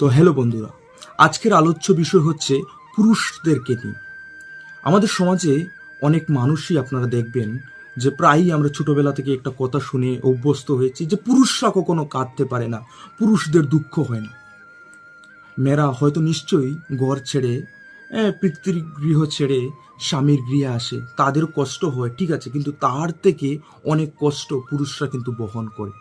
তো হ্যালো বন্ধুরা আজকের আলোচ্য বিষয় হচ্ছে পুরুষদেরকে নিয়ে আমাদের সমাজে অনেক মানুষই আপনারা দেখবেন যে প্রায়ই আমরা ছোটবেলা থেকে একটা কথা শুনে অভ্যস্ত হয়েছি যে পুরুষরা কখনো কাঁদতে পারে না পুরুষদের দুঃখ হয় না। মেয়েরা হয়তো নিশ্চয়ই ঘর ছেড়ে এ, পিতৃগৃহ ছেড়ে স্বামীর গৃহে আসে তাদের কষ্ট হয় ঠিক আছে কিন্তু তার থেকে অনেক কষ্ট পুরুষরা কিন্তু বহন করে।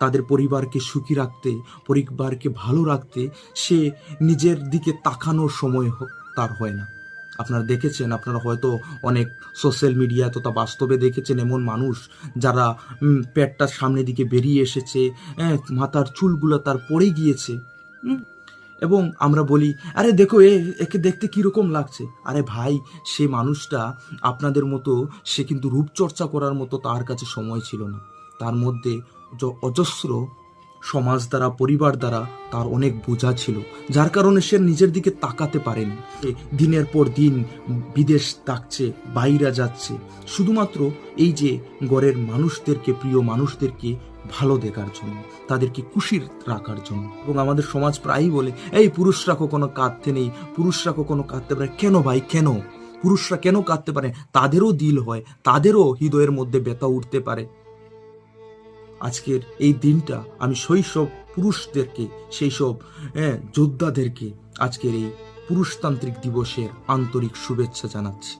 তাদের পরিবারকে সুখী রাখতে পরিবারকে ভালো রাখতে সে নিজের দিকে তাকানোর সময় তার হয় না। আপনারা দেখেছেন আপনারা হয়তো অনেক সোশ্যাল মিডিয়া তথা বাস্তবে দেখেছেন এমন মানুষ যারা উম, পেটটার সামনের দিকে বেরিয়ে এসেছে হ্যাঁ, মাথার চুলগুলো তার পড়ে গিয়েছে এবং আমরা বলি আরে দেখো এ একে দেখতে কীরকম লাগছে? আরে ভাই সে মানুষটা আপনাদের মতো সে কিন্তু রূপচর্চা করার মতো তার কাছে সময় ছিল না। তার মধ্যে অজস্র সমাজ দ্বারা, পরিবার দ্বারা তার অনেক বোঝা ছিল, যার কারণে সে নিজের দিকে তাকাতে পারেনি। দিনের পর দিন বিদেশ ডাকছে বাইরা যাচ্ছে। শুধুমাত্র এই যে গড়ের মানুষদেরকে, প্রিয় মানুষদেরকে ভালো দেখার জন্য, তাদেরকে খুশির রাখার জন্য। এবং আমাদের সমাজ প্রায়ই বলে, এই পুরুষরা কখনো কাঁদতে নেই, পুরুষরা কখনো কাঁদতে পারে। কেন ভাই, কেন? পুরুষরা কেন কাঁদতে পারে? তাদেরও দিল হয়, তাদেরও হৃদয়ের মধ্যে ব্যথা উঠতে পারে। আজকের এই দিনটা আমি শৈশব পুরুষদেরকে সেই সব হ্যাঁ, যোদ্ধাদেরকে আজকের এই পুরুষতান্ত্রিক দিবসের আন্তরিক শুভেচ্ছা জানাচ্ছি।